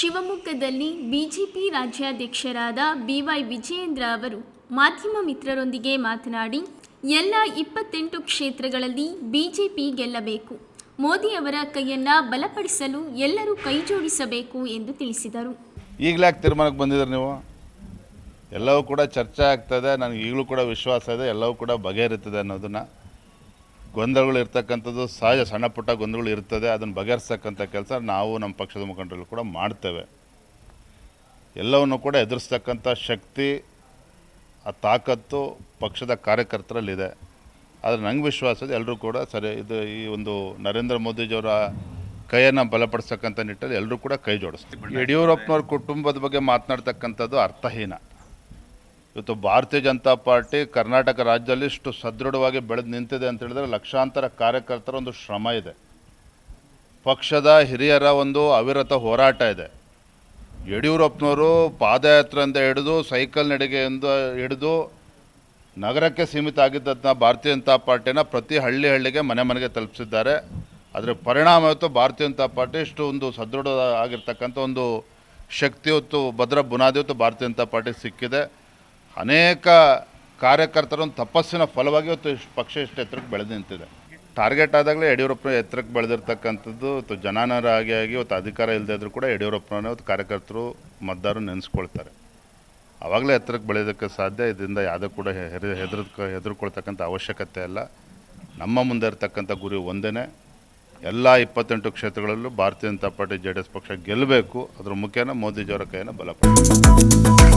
ಕರ್ನಾಟಕದಲ್ಲಿ BJP ರಾಜ್ಯಾಧ್ಯಕ್ಷರಾದ B Y Vijayendra ಅವರು ಮಾಧ್ಯಮ ಮಿತ್ರರೊಂದಿಗೆ ಮಾತನಾಡಿ, ಎಲ್ಲ ಇಪ್ಪತ್ತೆಂಟು ಕ್ಷೇತ್ರಗಳಲ್ಲಿ ಬಿಜೆಪಿ ಗೆಲ್ಲಬೇಕು. ಮೋದಿ ಅವರ ಕೈಯನ್ನ ಬಲಪಡಿಸಲು ಎಲ್ಲರೂ ಕೈಜೋಡಿಸಬೇಕು ಎಂದು ತಿಳಿಸಿದರು. ಈಗಲೇ ತೀರ್ಮಾನಕ್ಕೆ ಬಂದಿದ್ದಾರೆ ನೀವು? ಎಲ್ಲವೂ ಕೂಡ ಚರ್ಚೆ ಆಗ್ತದೆ ನನಗೆ ಈಗಲೂ ಕೂಡ ವಿಶ್ವಾಸ ಇದೆ. ಎಲ್ಲವೂ ಕೂಡ ಬಗೆಹರಿತದೆ ಅನ್ನೋದನ್ನು. ಗೊಂದಲಗಳು ಇರ್ತಕ್ಕಂಥದ್ದು ಸಹಜ ಸಣ್ಣ ಪುಟ್ಟ ಗೊಂದಲಗಳು ಇರ್ತದೆ, ಅದನ್ನು ಬಗೆಹರಿಸ್ತಕ್ಕಂಥ ಕೆಲಸ ನಾವು ನಮ್ಮ ಪಕ್ಷದ ಮುಖಂಡರು ಕೂಡ ಮಾಡ್ತೇವೆ. ಎಲ್ಲವನ್ನು ಕೂಡ ಎದುರಿಸ್ತಕ್ಕಂಥ ಶಕ್ತಿ, ಆ ತಾಕತ್ತು ಪಕ್ಷದ ಕಾರ್ಯಕರ್ತರಲ್ಲಿದೆ. ಆದರೆ ನಂಗೆ ವಿಶ್ವಾಸ ಎಲ್ಲರೂ ಕೂಡ ಸರಿ, ಇದು ಈ ಒಂದು ನರೇಂದ್ರ ಮೋದಿಜಿಯವರ ಕೈಯನ್ನು ಬಲಪಡಿಸ್ತಕ್ಕಂಥ ನಿಟ್ಟಲ್ಲಿ ಎಲ್ಲರೂ ಕೂಡ ಕೈ ಜೋಡಿಸ್ತೀವಿ. ಯಡಿಯೂರಪ್ಪನವ್ರ ಕುಟುಂಬದ ಬಗ್ಗೆ ಮಾತನಾಡ್ತಕ್ಕಂಥದ್ದು ಅರ್ಥಹೀನ. ಇವತ್ತು ಭಾರತೀಯ ಜನತಾ ಪಾರ್ಟಿ ಕರ್ನಾಟಕ ರಾಜ್ಯದಲ್ಲಿ ಇಷ್ಟು ಸದೃಢವಾಗಿ ಬೆಳೆದು ನಿಂತಿದೆ ಅಂತ ಹೇಳಿದ್ರೆ ಲಕ್ಷಾಂತರ ಕಾರ್ಯಕರ್ತರ ಒಂದು ಶ್ರಮ ಇದೆ. ಪಕ್ಷದ ಹಿರಿಯರ ಒಂದು ಅವಿರತ ಹೋರಾಟ ಇದೆ. ಯಡಿಯೂರಪ್ಪನವರು ಪಾದಯಾತ್ರೆಯಿಂದ ಹಿಡಿದು, ಸೈಕಲ್ ನಡಿಗೆಯಿಂದ ಹಿಡಿದು ನಗರಕ್ಕೆ ಸೀಮಿತ ಆಗಿದ್ದದನ್ನ ಭಾರತೀಯ ಜನತಾ ಪಾರ್ಟಿನ ಪ್ರತಿ ಹಳ್ಳಿ ಹಳ್ಳಿಗೆ ಮನೆ ಮನೆಗೆ ತಲುಪಿಸಿದ್ದಾರೆ. ಅದರ ಪರಿಣಾಮ ಇವತ್ತು ಭಾರತೀಯ ಜನತಾ ಪಾರ್ಟಿ ಇಷ್ಟು ಒಂದು ಸದೃಢ ಆಗಿರ್ತಕ್ಕಂಥ ಒಂದು ಶಕ್ತಿ ಇವತ್ತು, ಭದ್ರ ಬುನಾದಿ ಇವತ್ತು ಭಾರತೀಯ ಜನತಾ ಪಾರ್ಟಿ ಸಿಕ್ಕಿದೆ. ಅನೇಕ ಕಾರ್ಯಕರ್ತರ ತಪಸ್ಸಿನ ಫಲವಾಗಿ ಇವತ್ತು ಪಕ್ಷ ಇಷ್ಟು ಎತ್ತರಕ್ಕೆ ಬೆಳೆದು ನಿಂತಿದೆ. ಟಾರ್ಗೆಟ್ ಆದಾಗಲೇ ಯಡಿಯೂರಪ್ಪನ ಎತ್ತರಕ್ಕೆ ಬೆಳೆದಿರ್ತಕ್ಕಂಥದ್ದು, ಇವತ್ತು ಜನಾನರಾಗಿ ಆಗಿ ಇವತ್ತು ಅಧಿಕಾರ ಇಲ್ಲದೆ ಇದ್ರೂ ಕೂಡ ಯಡಿಯೂರಪ್ಪನ ಇವತ್ತು ಕಾರ್ಯಕರ್ತರು ಮತದಾರರು ನೆನೆಸ್ಕೊಳ್ತಾರೆ. ಆವಾಗಲೇ ಎತ್ತರಕ್ಕೆ ಬೆಳೆಯೋದಕ್ಕೆ ಸಾಧ್ಯ, ಇದರಿಂದ ಯಾವುದೂ ಕೂಡ ಹೆದರ್ ಹೆದರ್ಕ, ಹೆದರ್ಕೊಳ್ತಕ್ಕಂಥ ಅವಶ್ಯಕತೆ ಇಲ್ಲ. ನಮ್ಮ ಮುಂದೆ ಇರತಕ್ಕಂಥ ಗುರಿ ಒಂದೇ ಎಲ್ಲ ಇಪ್ಪತ್ತೆಂಟು ಕ್ಷೇತ್ರಗಳಲ್ಲೂ Bharatiya Janata party, J D S ಪಕ್ಷ ಗೆಲ್ಲಬೇಕು. ಅದರ ಮುಖ್ಯನ ಮೋದಿಜಿಯವರ ಕೈಯನ್ನು ಬಲಪಡಿಸಬೇಕು